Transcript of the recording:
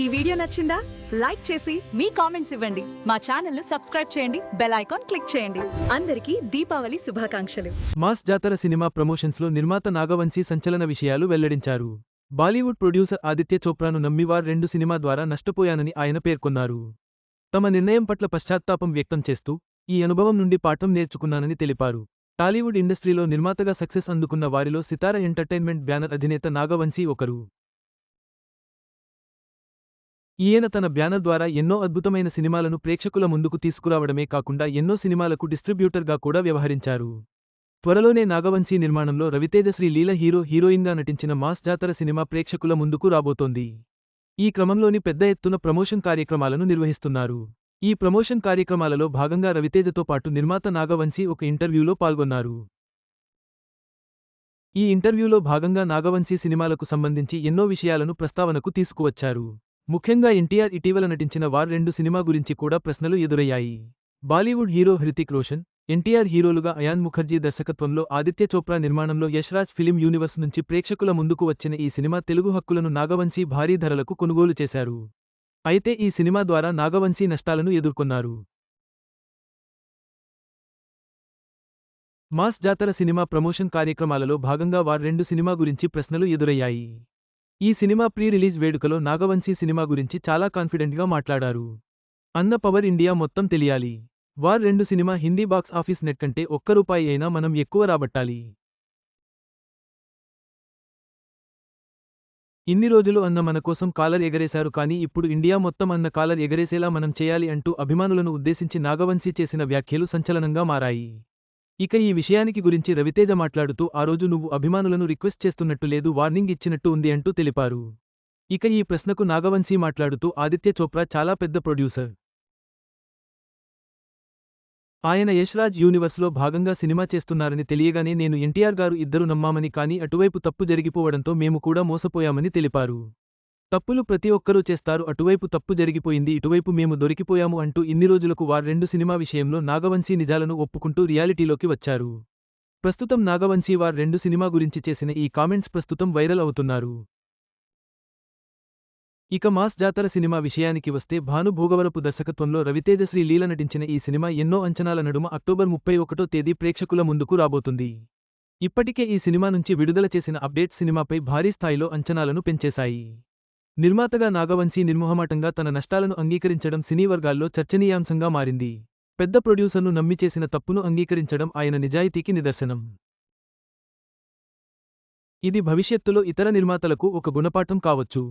ఈ వీడియో నచ్చిందా? లైక్ చేసి మీ కామెంట్స్ ఇవ్వండి. మా ఛానల్ను సబ్స్క్రైబ్ చేయండి. బెల్ ఐకాన్ క్లిక్ చేయండి. అందరికీ దీపావళి శుభాకాంక్షలు. మాస్ జాతర సినిమా ప్రమోషన్స్లో నిర్మాత నాగవంశీ సంచలన విషయాలు వెల్లడించారు. బాలీవుడ్ ప్రొడ్యూసర్ ఆదిత్య చోప్రాను నమ్మివారు రెండు సినిమా ద్వారా నష్టపోయానని ఆయన పేర్కొన్నారు. తమ నిర్ణయం పట్ల పశ్చాత్తాపం వ్యక్తం చేస్తూ ఈ అనుభవం నుండి పాఠం నేర్చుకున్నానని తెలిపారు. టాలీవుడ్ ఇండస్ట్రీలో నిర్మాతగా సక్సెస్ అందుకున్న వారిలో సితార ఎంటర్టైన్మెంట్ బ్యానర్ అధినేత నాగవంశీ ఒకరు. ఈయన తన బ్యానర్ ద్వారా ఎన్నో అద్భుతమైన సినిమాలను ప్రేక్షకుల ముందుకు తీసుకురావడమే కాకుండా ఎన్నో సినిమాలకు డిస్ట్రిబ్యూటర్గా కూడా వ్యవహరించారు. త్వరలోనే నాగవంశీ నిర్మాణంలో రవితేజ శ్రీ లీల హీరో హీరోయిన్గా నటించిన మాస్ జాతర సినిమా ప్రేక్షకుల ముందుకు రాబోతోంది. ఈ క్రమంలోని పెద్ద ఎత్తున ప్రమోషన్ కార్యక్రమాలను నిర్వహిస్తున్నారు. ఈ ప్రమోషన్ కార్యక్రమాలలో భాగంగా రవితేజతో పాటు నిర్మాత నాగవంశీ ఒక ఇంటర్వ్యూలో పాల్గొన్నారు. ఈ ఇంటర్వ్యూలో భాగంగా నాగవంశీ సినిమాలకు సంబంధించి ఎన్నో విషయాలను ప్రస్తావనకు తీసుకువచ్చారు. ముఖ్యంగా ఎన్టీఆర్ ఇటీవల నటించిన వార్ రెండు సినిమా గురించి కూడా ప్రశ్నలు ఎదురయ్యాయి. Bollywood hero Hrithik Roshan NTR హీరోలుగా అయాన్ ముఖర్జీ దర్శకత్వంలో ఆదిత్య చోప్రా నిర్మాణంలో యశ్రాజ్ ఫిలిం యూనివర్స్ నుంచి ప్రేక్షకుల ముందుకు వచ్చిన ఈ సినిమా తెలుగు హక్కులను నాగవంశీ భారీ ధరలకు కొనుగోలు చేశారు. అయితే ఈ సినిమా ద్వారా నాగవంశీ నష్టాలను ఎదుర్కొన్నారు. మాస్ జాతర సినిమా ప్రమోషన్ కార్యక్రమాలలో భాగంగా వార్ రెండు సినిమా గురించి ప్రశ్నలు ఎదురయ్యాయి. ఈ సినిమా ప్రీ రిలీజ్ వేడుకలో నాగవంశీ సినిమా గురించి చాలా కాన్ఫిడెంట్గా మాట్లాడారు. అన్న పవర్ ఇండియా మొత్తం తెలియాలి. వార్ రెండు cinema Hindi box office net కంటే ఒక్క రూపాయి అయినా మనం ఎక్కువ రాబట్టాలి. ఇన్ని రోజులు అన్న మన కోసం కాలర్ ఎగరేశారు కానీ ఇప్పుడు ఇండియా మొత్తం అన్న కాలర్ ఎగరేసేలా మనం చేయాలి అంటూ అభిమానులను ఉద్దేశించి నాగవంశీ చేసిన వ్యాఖ్యలు సంచలనంగా మారాయి. ఇక ఈ విషయానికి గురించి రవితేజ మాట్లాడుతూ ఆ రోజు నువ్వు అభిమానులను రిక్వెస్ట్ చేస్తున్నట్టు లేదు వార్నింగ్ ఇచ్చినట్టు ఉంది అంటూ తెలిపారు. ఇక ఈ ప్రశ్నకు నాగవంశీ మాట్లాడుతూ ఆదిత్య చోప్రా చాలా పెద్ద ప్రొడ్యూసర్. ఆయన యశ్రాజ్ యూనివర్స్లో భాగంగా సినిమా చేస్తున్నారని తెలియగానే నేను ఎన్టీఆర్ గారు ఇద్దరు నమ్మామని కానీ అటువైపు తప్పు జరిగిపోవడంతో మేము కూడా మోసపోయామని తెలిపారు. తప్పులు ప్రతి ఒక్కరూ చేస్తారు అటువైపు తప్పు జరిగిపోయింది ఇటువైపు మేము దొరికిపోయాము అంటూ ఇన్ని రోజులకు వార్ రెండు సినిమా విషయంలో నాగవంశీ నిజాలను ఒప్పుకుంటూ రియాలిటీలోకి వచ్చారు. ప్రస్తుతం నాగవంశీ వార్ రెండు సినిమా గురించి చేసిన ఈ కామెంట్స్ ప్రస్తుతం వైరల్ అవుతున్నారు. ఇక మాస్ జాతర సినిమా విషయానికి వస్తే భాను భోగవరపు దర్శకత్వంలో రవితేజ శ్రీ లీల నటించిన ఈ సినిమా ఎన్నో అంచనాల నడుమ అక్టోబర్ ముప్పై ఒకటో తేదీ ప్రేక్షకుల ముందుకు రాబోతుంది. ఇప్పటికే ఈ సినిమా నుంచి విడుదల చేసిన అప్డేట్ సినిమాపై భారీ స్థాయిలో అంచనాలను పెంచేశాయి. నిర్మాతగా నాగవంశీ నిర్మోహమాటంగా తన నష్టాలను అంగీకరించడం సినీ వర్గాల్లో చర్చనీయాంశంగా మారింది. పెద్ద ప్రొడ్యూసర్ను నమ్మి చేసిన తప్పును అంగీకరించడం ఆయన నిజాయితీకి నిదర్శనం. ఇది భవిష్యత్తులో ఇతర నిర్మాతలకు ఒక గుణపాఠం కావచ్చు.